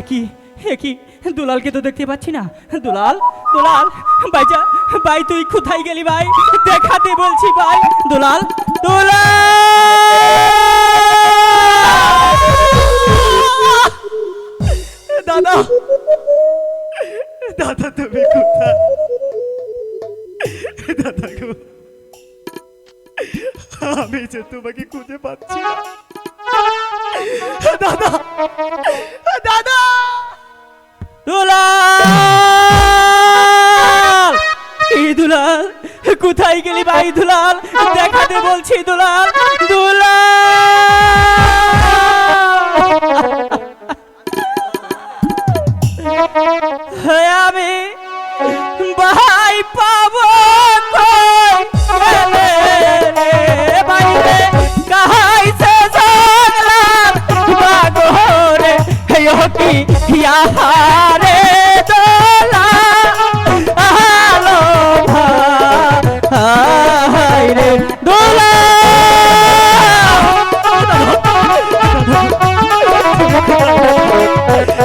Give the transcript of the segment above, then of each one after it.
একই একই দুলালকে তো দেখতে পাচ্ছি না। দুলাল দুলাল ভাইজা ভাই, তুই কোথায় গেলি ভাই? দেখাতে বলছি ভাই। দুলাল দুলাল! দাদা দাদা, তুমি কোথায়? দাদা গো, আমি যে তোমাকে খুঁজে পাচ্ছি দাদা কোথায় গেলি ভাই দুলাল? দেখাতে বলছি দুলাল। দুলাল! আমি ভাই পাবো বাইরে। Hey!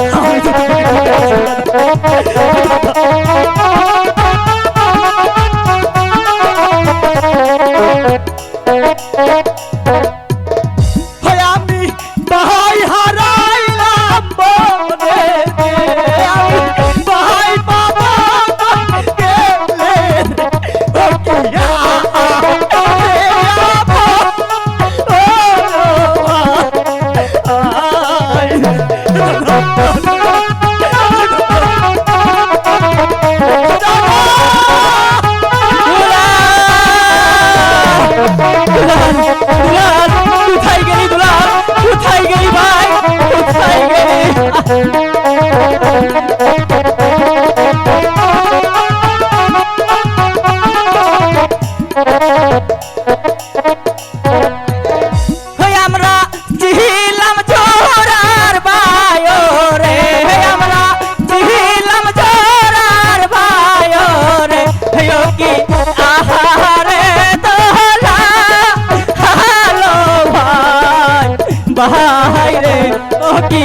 কি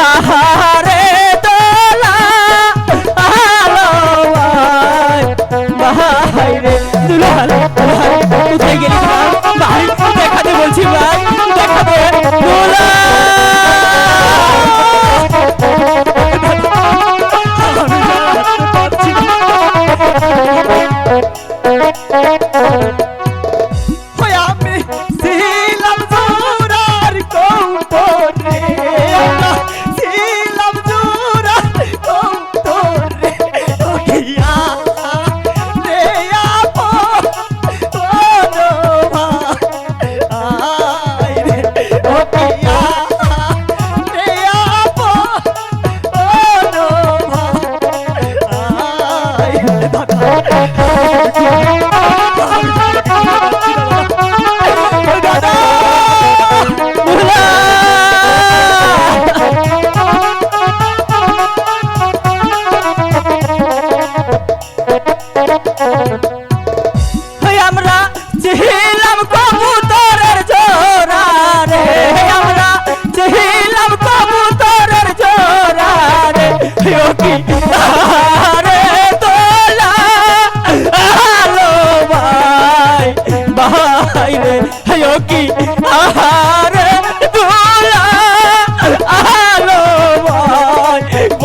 আহারে তোলা আলো ভাই রে দুলাল কোথায় গেলি?